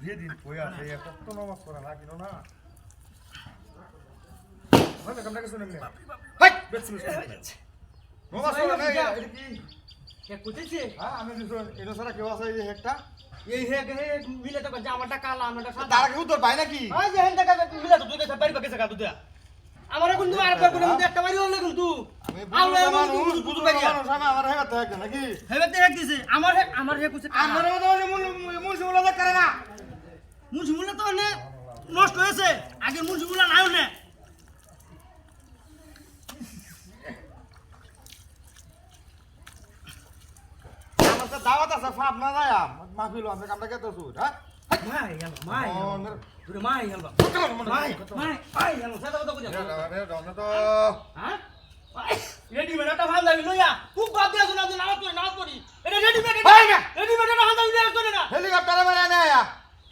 দিয়ে কিনো আমি ছাড়া কেউ আছে এই হে হে মিলে তো কালা আমারটা সাদা তার কেউ হেন টাকা তুই কাছে তুই আমার কিন্তু আর করে একটা বাড়ি হলে কিন্তু আমার আমার হে কইছে আমার মতো মানে মূল মূল দেখ করে না। মুসিমুলা তো নে নষ্ট হয়েছে আগে মুসিমুলা নাই নে দাওয়াত আছে ফাপ না যায় মাহফিল আমি কামটা কেতে সুদ হ্যাঁ? মাই হেল মাই তুই মাই হেল মাই মাই মাই হেল সাদা কথা কইয়া তো হ্যাঁ? রেডিমেড একটা ভান লইয়া। খুব বাদ দিয়া শোনা যে নামাজ পড়ি নামাজ পড়ি এটা রেডিমেড রেডিমেড একটা ভান দাবি লইয়া চলে না। হেলিকপ্টারে মেরে আনে আয়া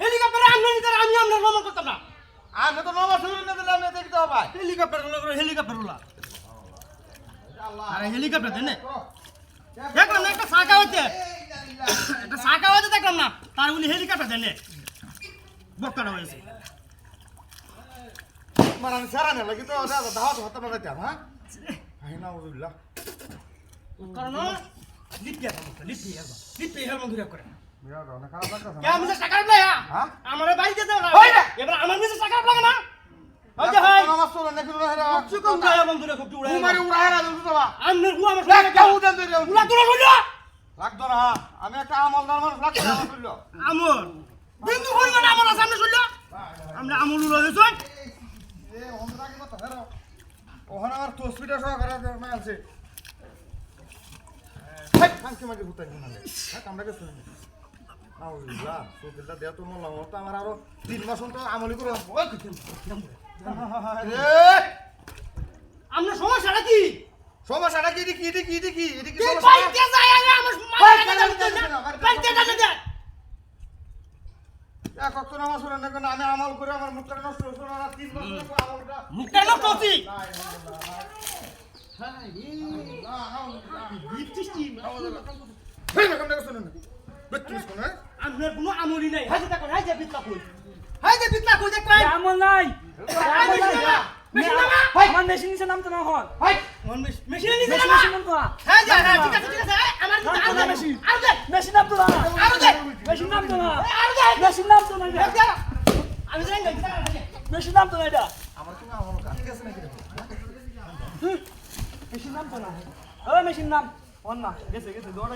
হেলিকপ্টারে আমদানি করে আমি আমরা ভ্রমণ করতাম না। আমি তো নবা শুরু না দিলাম না দেখতে হবে। হেলিকপ্টারগুলো করে হেলিকপ্টারগুলা। আরে হেলিকপ্টার দেন দেখলাম না একটা শাখা হইতে। একটা শাখা হইতে দেখলাম না তার উনি হেলিকপ্টার দেন বক্কাটা হয়েছে। মানে আমি সারা লাগি তো দাওয়াত হতে না যাইতাম হ্যাঁ? হাই না উজুল্লাহ কারণ লিপিয়া কাম লিপিয়া হেলবা লিপিয়া হেলবা ঘুরে করে বিরাট অনেক খারাপ লাগতেছে কে আমি টাকা লাগে হ্যাঁ আমার বাড়িতে হয়। এবার আমার নিজে টাকা লাগে না হয় হুয়া লাগতো না আমি একটা আমলদার মানুষ লাগতো না আমার বিন্দু পরিমাণ আমল আছে আমরা শুনলো আমরা আমল উড়া ওখানে আমার তসবিটা সহকারে আছে আমার আরও তিন মাস আমলি করে সমস্যাটা কি? সমস্যাটা কি? কি? কি? কি? কি এটা কি তুই সমস্যা বাইতে যায় আগে আমার ভাই, মাথা কেন কাটা দিতে দিতে না? না বাইতে কাটা দে এক অক্ত নামাজ পড়ে না কেন আমি আমল করে আমার মুখটা নষ্ট হচ্ছে না আর তিন বছর আমলটা মুখটা নষ্ট হচ্ছি? না, না, না, না, বিপতিষ্টি হেই, না, কামটা কে শুনি না। বেত্রিশ কোন, হ্যাঁ? আপনার কোনো আমলই নাই। হাই যে কই। আমল নাই। মেশিন নামা আমার মেশিন নিচে নামতো না হন মেশিন মেশিন নামতো না হ্যাঁ যা হ্যাঁ ঠিক আছে ঠিক আছে আমার না, কিন্তু না, আর মেশিন। আর দে। মেশিন নামতো না আর মেশিন নামতো না। আর দে মেশিন না দেখ এটা। যা আমি যাই না মেশিন নামতো না এটা। আমার কোনো আমল কাজ গেছে নাকি না। ও মেশিন নাম। অন্য গেছে গেছে দৌড়াই।